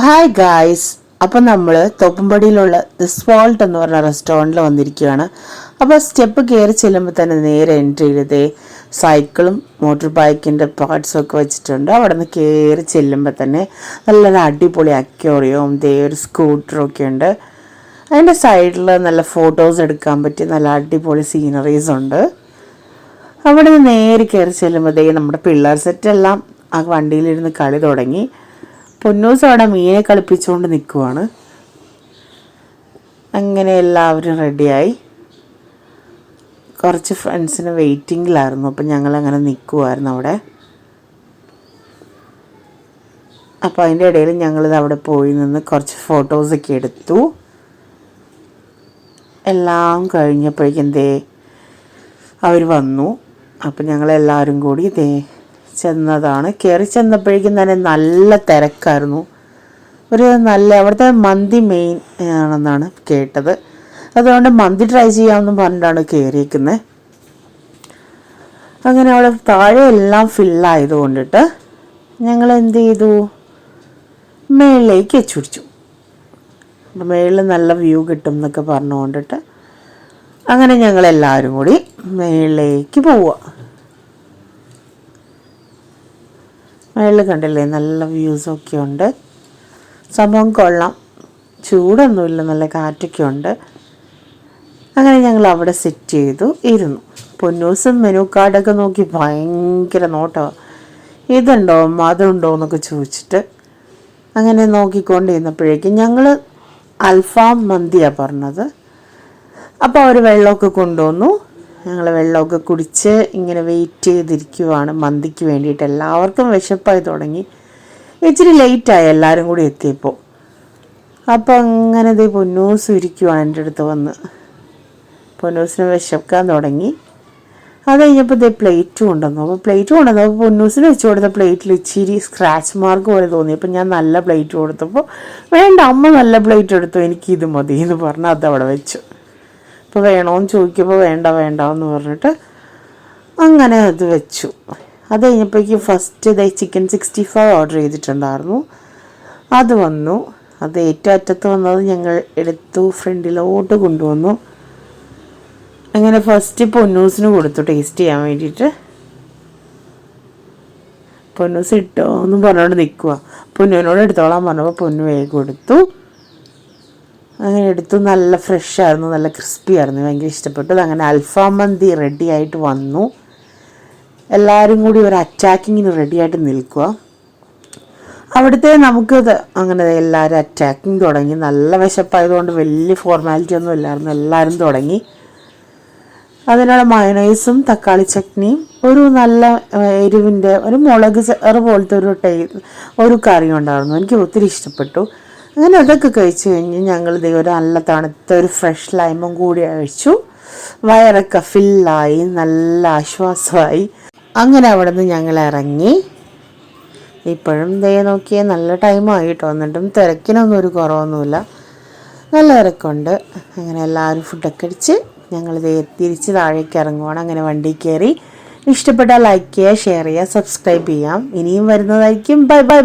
Hi guys അപ്പം നമ്മൾ തോപ്പുംപടിയിലുള്ള this Walt എന്ന് പറഞ്ഞ റെസ്റ്റോറന്റിൽ വന്നിരിക്കുകയാണ് അപ്പോൾ സ്റ്റെപ്പ് കയറി ചെല്ലുമ്പോൾ തന്നെ നേരെ എൻട്രി ചെയ്തേ സൈക്കിളും മോട്ടോർ ബൈക്കിന്റെ പാർട്സും ഒക്കെ വെച്ചിട്ടുണ്ട്. അവിടെ നിന്ന് കയറി ചെല്ലുമ്പോൾ തന്നെ നല്ലൊരു അടിപൊളി അക്യോറിയവും ദേ ഒരു സ്കൂട്ടറും ഒക്കെ ഉണ്ട്. അതിന്റെ സൈഡിൽ നല്ല ഫോട്ടോസ് എടുക്കാൻ പറ്റിയ നല്ല അടിപൊളി സീനറീസ് ഉണ്ട്. അവിടെ നിന്ന് നേരെ കയറി ചെല്ലുമ്പോഴത്തേക്ക് നമ്മുടെ പിള്ളേർ സെറ്റെല്ലാം ആ വണ്ടിയിലിരുന്ന് കളി തുടങ്ങി. പൊന്നൂസ് അവിടെ മീനെ കളിപ്പിച്ചുകൊണ്ട് നിൽക്കുവാണ് അങ്ങനെ എല്ലാവരും റെഡിയായി കുറച്ച് ഫ്രണ്ട്സിന് വെയിറ്റിങ്ങിലായിരുന്നു അപ്പം ഞങ്ങൾ അങ്ങനെ നിൽക്കുമായിരുന്നു അവിടെ. അപ്പോൾ അതിന്റെ ഇടയിൽ ഞങ്ങളിത് അവിടെ പോയി നിന്ന് കുറച്ച് ഫോട്ടോസൊക്കെ എടുത്തു. എല്ലാം കഴിഞ്ഞപ്പോഴേക്കും ദേ അവർ വന്നു. അപ്പം ഞങ്ങളെല്ലാവരും കൂടി ദേ ചെന്നതാണ്. കയറി ചെന്നപ്പോഴേക്കും തന്നെ നല്ല തിരക്കായിരുന്നു. ഒരു നല്ല അവിടുത്തെ മന്തി മെയിൻ ആണെന്നാണ് കേട്ടത്. അതുകൊണ്ട് മന്തി ട്രൈ ചെയ്യാമെന്ന് പറഞ്ഞിട്ടാണ് കയറിയിരിക്കുന്നത് അങ്ങനെ അവിടെ താഴെ എല്ലാം ഫില്ലായത് കൊണ്ടിട്ട് ഞങ്ങൾ എന്ത് ചെയ്തു? മേളിലേക്ക് വെച്ചുപിടിച്ചു. മേളിൽ നല്ല വ്യൂ കിട്ടും എന്നൊക്കെ പറഞ്ഞുകൊണ്ടിട്ട് അങ്ങനെ ഞങ്ങൾ എല്ലാവരും കൂടി മേളിലേക്ക് പോവുക. മേളിൽ കണ്ടില്ലേ നല്ല വ്യൂസൊക്കെ ഉണ്ട് സംഭവം കൊള്ളാം. ചൂടൊന്നുമില്ല നല്ല കാറ്റൊക്കെ ഉണ്ട് അങ്ങനെ ഞങ്ങൾ അവിടെ സെറ്റ് ചെയ്തു ഇരുന്നു. പൊന്നൂസും മെനു കാർഡൊക്കെ നോക്കി ഭയങ്കര നോട്ടമാണ് ഇതുണ്ടോ അതുണ്ടോ എന്നൊക്കെ ചോദിച്ചിട്ട് അങ്ങനെ നോക്കിക്കൊണ്ടിരുന്നപ്പോഴേക്കും ഞങ്ങൾ അൽഫാം മന്തിയാണ് പറഞ്ഞത്. അപ്പോൾ അവർ വെള്ളമൊക്കെ കൊണ്ടുവന്നു. ഞങ്ങൾ വെള്ളമൊക്കെ കുടിച്ച് ഇങ്ങനെ വെയിറ്റ് ചെയ്തിരിക്കുവാണ് മന്തിക്ക് വേണ്ടിയിട്ട്. എല്ലാവർക്കും വിശപ്പായി തുടങ്ങി. ഇച്ചിരി ലേറ്റായി എല്ലാവരും കൂടി എത്തിയപ്പോൾ അപ്പോൾ അങ്ങനെ ഇത് പൊന്നൂസ് ഇരിക്കുവാണ് എന്റെ അടുത്ത് വന്ന്. പൊന്നൂസിന് വിശക്കാൻ തുടങ്ങി. അത് കഴിഞ്ഞപ്പോൾ ഇതേ പ്ലേറ്റ് കൊണ്ടുവന്നു. അപ്പോൾ പ്ലേറ്റ് കൊണ്ടുവന്നു. അപ്പോൾ പൊന്നൂസിന് വെച്ച് കൊടുത്ത പ്ലേറ്റിൽ ഇച്ചിരി സ്ക്രാച്ച് മാർക്ക് പോലെ തോന്നി. അപ്പോൾ ഞാൻ നല്ല പ്ലേറ്റ് കൊടുത്തപ്പോൾ വേണ്ട അമ്മ നല്ല പ്ലേറ്റ് എടുത്തു. എനിക്ക് ഇത് മതി എന്ന് പറഞ്ഞ് അത് അവിടെ വെച്ചു. അപ്പോൾ വേണമെന്ന് ചോദിക്കുമ്പോൾ വേണ്ട വേണ്ട എന്ന് പറഞ്ഞിട്ട് അങ്ങനെ അത് വെച്ചു. അത് കഴിഞ്ഞപ്പോഴേക്കും ഫസ്റ്റ് ഇതേ ചിക്കൻ സിക്സ്റ്റി ഫൈവ് ഓർഡർ ചെയ്തിട്ടുണ്ടായിരുന്നു. അത് വന്നു. അത് ഏറ്റവും അറ്റത്ത് വന്നത് ഞങ്ങൾ എടുത്തു ഫ്രണ്ടിലോട്ട് കൊണ്ടുവന്നു. അങ്ങനെ ഫസ്റ്റ് പൊന്നൂസിന് കൊടുത്തു ടേസ്റ്റ് ചെയ്യാൻ വേണ്ടിയിട്ട്. പൊന്നൂസ് ഇട്ടോ എന്നും പറഞ്ഞുകൊണ്ട് നിൽക്കുക പൊന്നുവിനോട് എടുത്തോളാൻ പറഞ്ഞപ്പോൾ പൊന്നു വേഗം കൊടുത്തു. അങ്ങനെ എടുത്തു നല്ല ഫ്രഷ് ആയിരുന്നു നല്ല ക്രിസ്പി ആയിരുന്നു. ഭയങ്കര ഇഷ്ടപ്പെട്ടു അങ്ങനെ അൽഫാം മന്തി റെഡി ആയിട്ട് വന്നു. എല്ലാവരും കൂടി ഒരു അറ്റാക്കിങ്ങിന് റെഡി ആയിട്ട് നിൽക്കുക. അവിടുത്തെ നമുക്ക് അങ്ങനെ എല്ലാവരും അറ്റാക്കിങ് തുടങ്ങി. നല്ല വിശപ്പായതുകൊണ്ട് വലിയ ഫോർമാലിറ്റി ഒന്നും ഇല്ലായിരുന്നു. എല്ലാവരും തുടങ്ങി. അതിനുള്ള മയണൈസും തക്കാളി ചട്നിയും ഒരു നല്ല എരിവിന്റെ ഒരു മുളക് ചേർ പോലത്തെ ഒരു ടൈ ഒരു കറി ഉണ്ടായിരുന്നു. എനിക്ക് ഒത്തിരി ഇഷ്ടപ്പെട്ടു. അങ്ങനെ അതൊക്കെ കഴിച്ച് കഴിഞ്ഞ് ഞങ്ങൾ ദേ ഒരു നല്ല തണുത്ത ഒരു ഫ്രഷ് ലൈമും കൂടി അഴിച്ചു. വയറൊക്കെ ഫില്ലായി നല്ല ആശ്വാസമായി. അങ്ങനെ അവിടെ നിന്ന് ഞങ്ങൾ ഇറങ്ങി. ഇപ്പോഴും ദയ നോക്കിയേ നല്ല ടൈമായി കേട്ടോ എന്നിട്ടും തിരക്കിനൊന്നും ഒരു കുറവൊന്നുമില്ല. നല്ല തിരക്കുണ്ട്. അങ്ങനെ എല്ലാവരും ഫുഡൊക്കെ അടിച്ച് ഞങ്ങൾ തിരിച്ച് താഴേക്ക് ഇറങ്ങുവാണ്. അങ്ങനെ വണ്ടി കയറി. ഇഷ്ടപ്പെട്ടാൽ ലൈക്ക് ചെയ്യുക ഷെയർ ചെയ്യുക സബ്സ്ക്രൈബ് ചെയ്യാം. ഇനിയും വരുന്നതായിരിക്കും. Bye bye